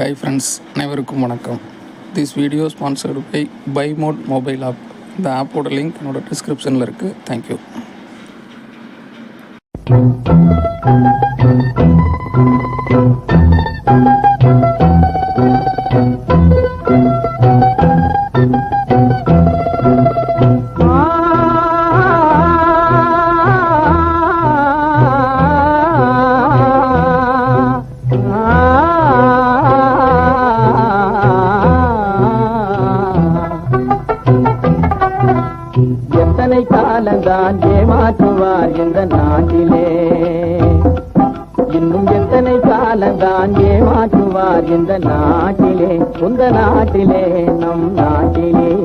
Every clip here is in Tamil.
ஹாய் ஃப்ரெண்ட்ஸ் அனைவருக்கும் வணக்கம். This video sponsored by by mod mobile app இந்த ஆப்போட லிங்க் என்னோட டிஸ்கிரிப்ஷனில் இருக்குது தேங்க்யூ எத்தனை காலந்தான் ஏமாற்றுவார் இந்த நாட்டிலே. இன்னும் எத்தனை காலந்தான் ஏமாற்றுவார் இந்த நாட்டிலே. உந்த நாட்டிலே நம் நாட்டிலே.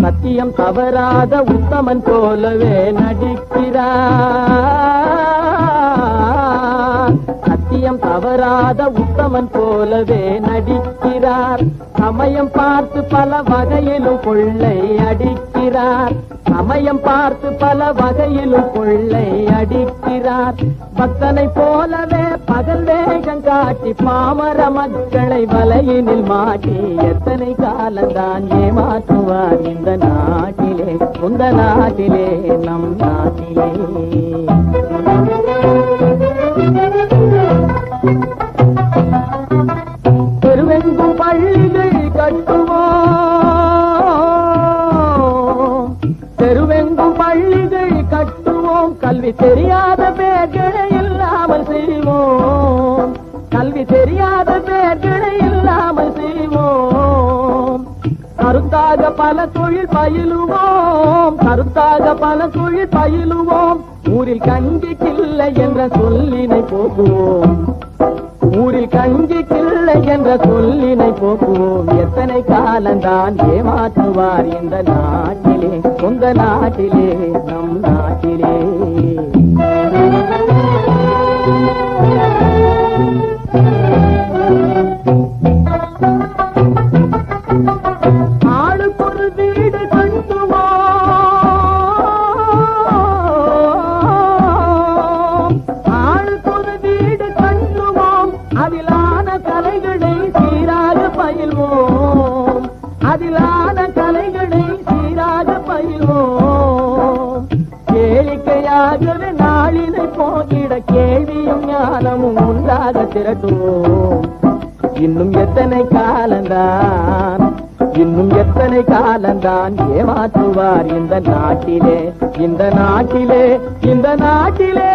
சத்தியம் தவறாத உத்தமன் போலவே நடிக்கிறார். சமயம் தவறாத உத்தமன் போலவே நடிக்கிறார். சமயம் பார்த்து பல வகையிலும் கொள்ளை அடிக்கிறார். சமயம் பார்த்து பல வகையிலும் கொள்ளை அடிக்கிறார். பக்தனை போலவே பகல் வேகம் காட்டி பாமர மக்களை வலையினில் மாட்டி எத்தனை காலந்தான் ஏமாற்றுவார் இந்த நாட்டிலே உந்த நாட்டிலே நம் நாட்டிலே. தெருவெங்கும் பள்ளிகள் கட்டுவோம். தெருவெங்கும் பள்ளிகள் கட்டுவோம். கல்வி தெரியாத பேர்களை இல்லாமல் செய்வோம். கல்வி தெரியாத பேர்களை இல்லாமல் செய்வோம். கருத்தாக பல தொழில் பயிலுவோம். கருத்தாக பல தொழில் பயிலுவோம். ஊரில் கஞ்சி கில்லை என்ற சொல்லினை போகுவோம் ஊரில் கஞ்சி கிள்ளை என்ற சொல்லினை போக்குவோம். எத்தனை காலந்தான் ஏமாற்றுவார் இந்த நாட்டிலே சொந்த நாட்டிலே நம் நாட்டிலே. அதிலான கலைகளை சீராக பயில்வோம். அதிலான கலைகளை சீராக பயில்வோம். கேளிக்கையாகவே நாளினை போகிட கேள்வியும் ஞானமும் ஒன்றாக திரட்டுவோம். இன்னும் எத்தனை காலந்தான் இன்னும் எத்தனை காலந்தான் ஏமாற்றுவார் இந்த நாட்டிலே இந்த நாட்டிலே இந்த நாட்டிலே.